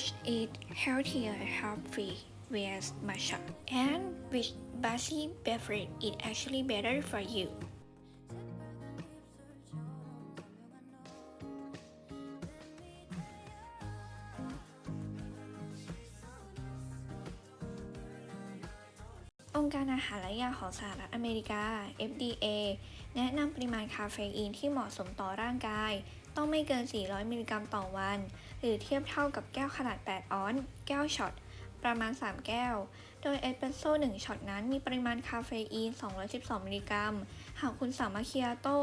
which is healthier healthy with matcha and which basi beverage is actually better for you องค์การอาหารและยาของสหรัฐอเมริกา FDA แนะนำปริมาณคาเฟอีนที่เหมาะสมต่อร่างกาย ต้องไม่เกิน 400 มิลลิกรัมต่อวัน หรือเทียบเท่ากับแก้วขนาด 8 ออนซ์แก้วช็อต ประมาณ 3 แก้ว โดยเอสเปรสโซ่1ช็อตนั้นมีปริมาณคาเฟอีน 212 มิลลิกรัม หากคุณสั่งมาคิอาโต้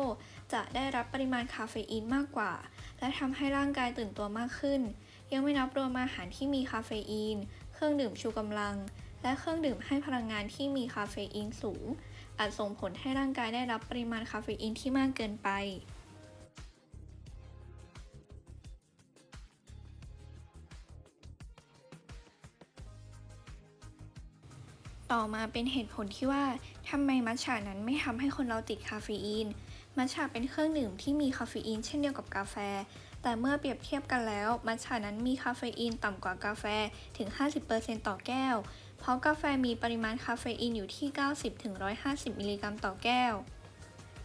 จะได้รับปริมาณคาเฟอีนมากกว่า และทำให้ร่างกายตื่นตัวมากขึ้น ยังไม่นับรวมอาหารที่มีคาเฟอีน เครื่องดื่มชูกำลัง และเครื่องดื่มให้พลังงานที่มีคาเฟอีนสูงอาจส่งผลให้ร่างกายได้รับปริมาณคาเฟอีนที่มากเกินไป ต่อมาเป็นเหตุผลที่ว่าทำไมมัทฉะนั้นไม่ทำให้คนเราติดคาเฟอีน มัทฉะเป็นเครื่องดื่มที่มีคาเฟอีนเช่นเดียวกับกาแฟ แต่เมื่อเปรียบเทียบกันแล้ว มัทฉะนั้นมีคาเฟอีนต่ำกว่ากาแฟถึง 50%ต่อแก้ว เพราะกาแฟมีปริมาณคาเฟอีนอยู่ที่ 90-150 มิลลิกรัมต่อแก้ว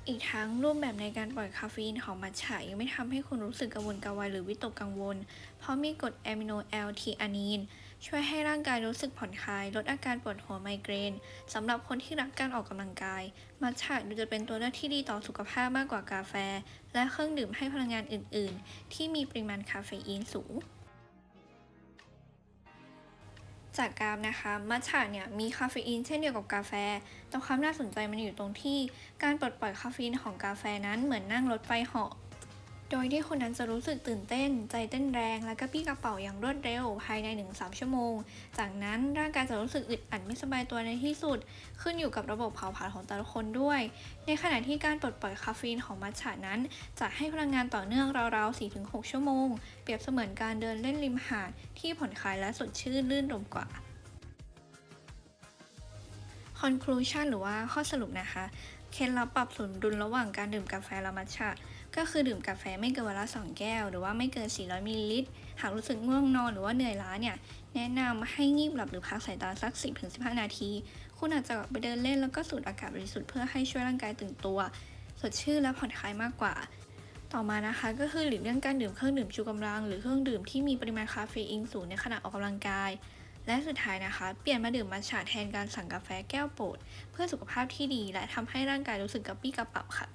อีกทั้งรูปแบบในการปล่อยคาเฟอีนของมัทฉะยังไม่ทำให้คุณรู้สึกกังวลกระวายหรือวิตกกังวล เพราะมีกรดแอมิโนแอลทีอานีนช่วยให้ร่างกายรู้สึกผ่อนคลาย ลดอาการปวดหัวไมเกรนสำหรับคนที่รักการออกกำลังกาย มัทฉะดูจะเป็นตัวเลือกที่ดีต่อสุขภาพมากกว่ากาแฟ และเครื่องดื่มให้พลังงานอื่น ๆ ที่มีปริมาณคาเฟอีนสูง จากกาฟนะคะมัทฉะเนี่ยมีคาเฟอีนเช่นเดียวกับกาแฟ แต่ความน่าสนใจมันอยู่ตรงที่การปลดปล่อยคาเฟอีนของกาแฟนั้นเหมือนนั่งรถไฟเหาะ โดยที่คนนั้นจะรู้สึกตื่นเต้น ใจเต้นแรง และก็ปี้กระเป๋าอย่างรวดเร็วภายใน 1-3 ชั่วโมง จากนั้นร่างกายจะรู้สึกอึดอัดไม่สบายตัวในที่สุด ขึ้นอยู่กับระบบเผาผลาญของแต่ละคนด้วย ในขณะที่การปลดปล่อยคาเฟอีนของมัทฉะนั้น จะให้พลังงานต่อเนื่องราวๆ 4-6 ชั่วโมง เปรียบเสมือนการเดินเล่นริมหาดที่ผ่อนคลายและสดชื่นลื่นลมกว่า conclusion หรือว่าข้อสรุปนะคะ เคล็ดลับปรับสมดุลระหว่างการดื่มกาแฟและมัทฉะ ก็คือดื่มกาแฟไม่เกินวันละ 2 แก้ว หรือว่าไม่เกิน 400มิลลิลิตร หากรู้สึกง่วงนอนหรือว่าเหนื่อยล้าเนี่ย แนะนำให้งีบหลับหรือพักสายตาสัก 10-15 นาที คุณอาจจะออกไปเดินเล่นแล้วก็สูดอากาศบริสุทธิ์เพื่อให้ช่วยร่างกายตื่นตัว สดชื่นและผ่อนคลายมากกว่าต่อมานะคะก็คือหลีกเลี่ยงการดื่มเครื่องดื่มชูกำลัง หรือเครื่องดื่มที่มีปริมาณคาเฟอีนสูงในขณะออกกำลังกาย และสุดท้ายนะคะ เปลี่ยนมาดื่มมัทฉะแทนการสั่งกาแฟแก้วโปรด เพื่อสุขภาพที่ดีและทำให้ร่างกายรู้สึกกระปรี้กระเป๋าค่ะ